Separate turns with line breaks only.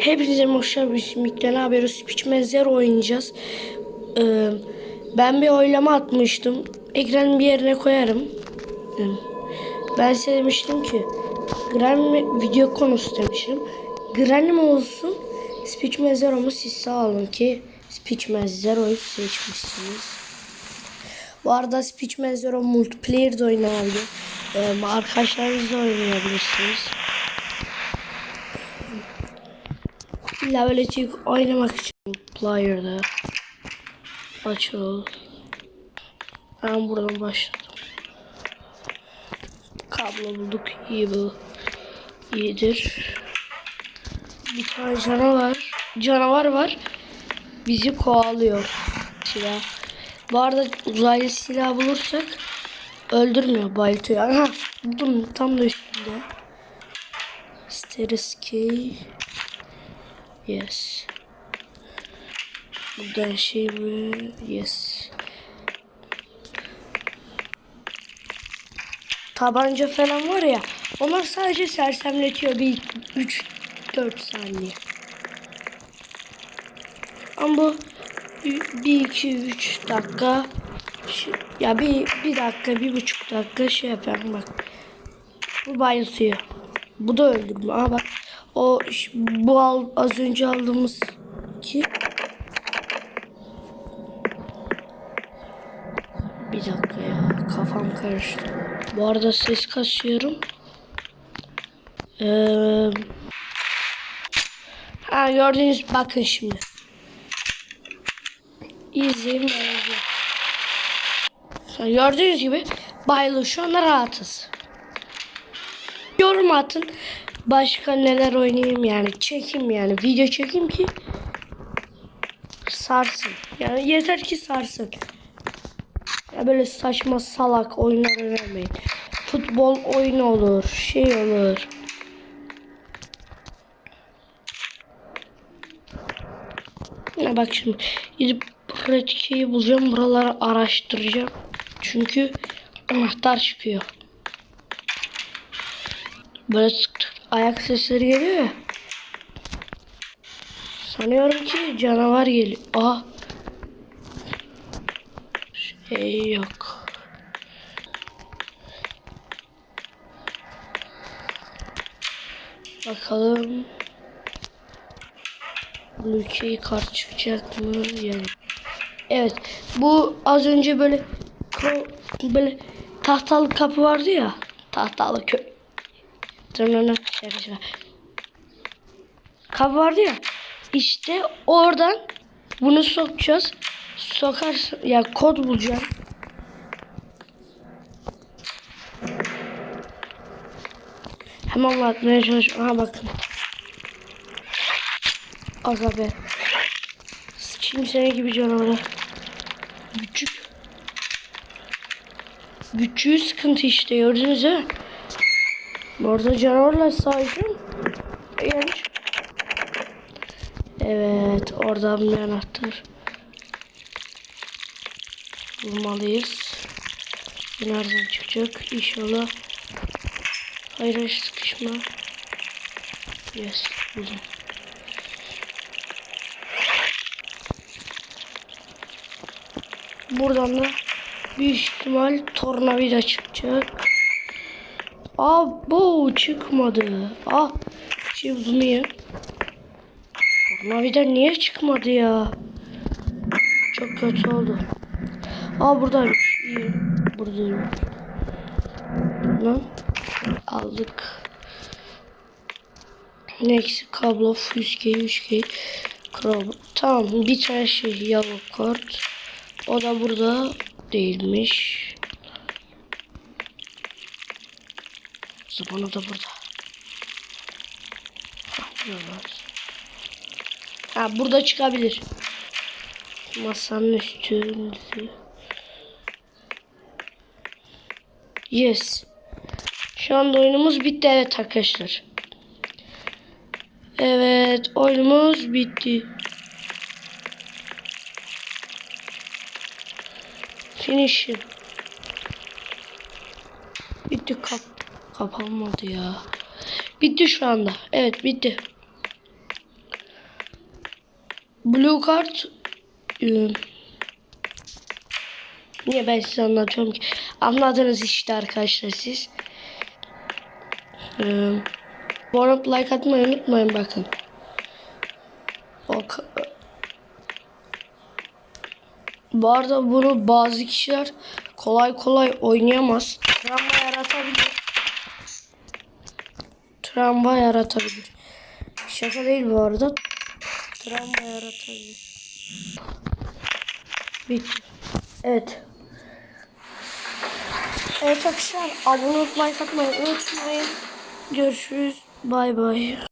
Hepinize hoş geldiniz. Mikten haberi Speech Zero oynayacağız. Ee, ben bir oylama atmıştım. Ekranın bir yerine koyarım. Ee, Ben size demiştim ki Granny video konusu demişim. Granny mi olsun? Speech Zero mu? Siz sağ olun ki Speech Zero'yu seçmişsiniz. Bu arada Speech Zero multiplayer de oynanabilir. Ee, arkadaşlarınızla oynayabilirsiniz. İlla böyle oynamak için player'da açıl. Ben buradan başladım. Kablo bulduk. iyi bu. İyidir. Bir tane canavar. Canavar var. Bizi kovalıyor. Silah. Bu arada uzaylı silah bulursak öldürmüyor. Bayıltıyor. Aha buldum tam da üstünde. Sterisky. Yes. Buradan şey mi? Yes. Tabanca falan var ya. Onlar sadece sersemletiyor bir 3-4 saniye. Ama bu 1-2-3 dakika ya bir, bir dakika bir buçuk dakika şey yapar bak. Bu bayıltıyor. Bu da öldürme. Ama bak o bu al, az önce aldığımız ki bir dakika ya kafam karıştı. Bu arada ses kasıyorum. Ee, ha gördüğünüz bakın şimdi. İzleyin bence. Gördüğünüz gibi bayılır şu anda rahatız. Yorum atın. Başka neler oynayayım yani çekeyim yani video çekeyim ki sarsın. Yani yeter ki sarsın. Ya böyle saçma salak oyunlar önermeyin. Futbol oyunu olur, şey olur. Ya bak şimdi gidip pratikayı bulacağım. Buraları araştıracağım. Çünkü anahtar çıkıyor. Böyle ayak sesleri geliyor ya. Sanıyorum ki canavar geliyor. Aa. Şey yok. Bakalım. Ülkeyi kart çıkacak mı? Yani. Evet. Bu az önce böyle böyle tahtalı kapı vardı ya. Tahtalı kö Tırnağına yapacağım. Kapı vardı ya. İşte oradan bunu sokacağız. Sokarsın ya kod bulacağım. Hemen anlatmaya çalışıyorum. Aha bakın. Aga be. Sıçayım seni gibi canavara. Küçük. Küçüğü sıkıntı işte gördünüz mü? Orada canavarla savaşın. Yani. Evet oradan bir anahtar. Bulmalıyız. Bu nereden çıkacak? İnşallah. Hayır sıkışma. Yes buldum. Buradan da büyük ihtimal tornavida çıkacak. Aa bu çıkmadı. Ah şimdi niye? Tornavida niye çıkmadı ya? Çok kötü oldu. Aa buradaymış. İyi. Buradaymış. Lan aldık. Next kablo füzge 3G Chrome. Tamam bir tane şey yellow kart. O da burada değilmiş. Zamanı da burada. Ha, burada çıkabilir. Masanın üstünde. Yes. Şu anda oyunumuz bitti evet arkadaşlar. Evet oyunumuz bitti. Finish'im. Bitti kap kapanmadı ya. Bitti şu anda. Evet bitti. Blue card e, niye ben size anlatıyorum ki? Anladınız işte arkadaşlar siz. Ee, arada like atmayı unutmayın bakın. Ka- bu arada bunu bazı kişiler kolay kolay oynayamaz. Travma yaratabilir. Travma yaratabilir. Şaka değil bu arada. Travma yaratabilir. Bitti. Evet. Evet arkadaşlar abone olmayı, like atmayı unutmayın. Görüşürüz. Bay bay.